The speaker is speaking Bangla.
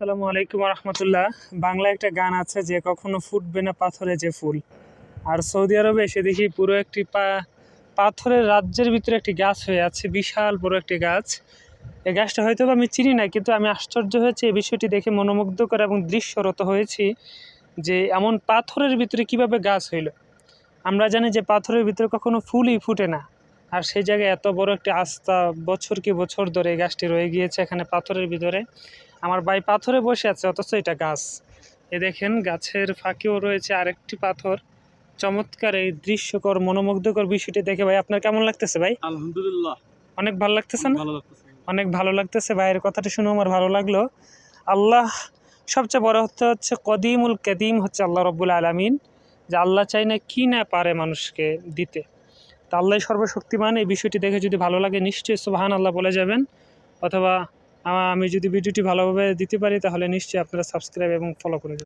আসসালামু আলাইকুম রহমতুল্লাহ বাংলা একটা গান আছে যে কখনো ফুটবে না পাথরে যে ফুল। আর সৌদি আরবে এসে দেখি পুরো একটি পা, পাথরের রাজ্যের ভিতরে একটি গাছ হয়ে আছে, বিশাল বড় একটি গাছ। এই গাছটা হয়তো আমি চিনি না, কিন্তু আমি আশ্চর্য হয়েছি এই বিষয়টি দেখে মনোমুগ্ধকর এবং দৃশ্যরত হয়েছি যে এমন পাথরের ভিতরে কীভাবে গাছ হইল। আমরা জানি যে পাথরের ভিতরে কখনো ফুলই ফুটে না। আর সেই জায়গায় এত বড় একটি আস্থা বছর কি বছর ধরে এই গাছটি রয়ে গিয়েছে এখানে পাথরের ভিতরে। আমার ভাই পাথরে বসে আছে অথচ এটা গাছ। এ দেখেন গাছের ফাঁকেও রয়েছে আরেকটি পাথর। চমৎকার এই দৃশ্যকর মনোমুগ্ধকর বিষয়টি দেখে ভাই আপনার কেমন লাগতেছে ভাই? আলহামদুলিল্লাহ। অনেক ভালো লাগতেছে না? অনেক ভালো লাগতেছে। ভাইয়ের কথাটি শুনে আমার ভালো লাগল। আল্লাহ সবচেয়ে বড় হচ্ছে হচ্ছে কদিমুল কদিম হচ্ছে আল্লাহ রব্বুল আলমিন যে আল্লাহ চাই না কি না পারে মানুষকে দিতে। তা আল্লাহ সর্বশক্তিমান। এই বিষয়টি দেখে যদি ভালো লাগে, নিশ্চয়ই সুবাহান আল্লাহ বলে যাবেন। অথবা আমি যদি ভিডিওটি ভালোভাবে দিতে পারি, তাহলে নিশ্চয়ই আপনারা সাবস্ক্রাইব এবং ফলো করে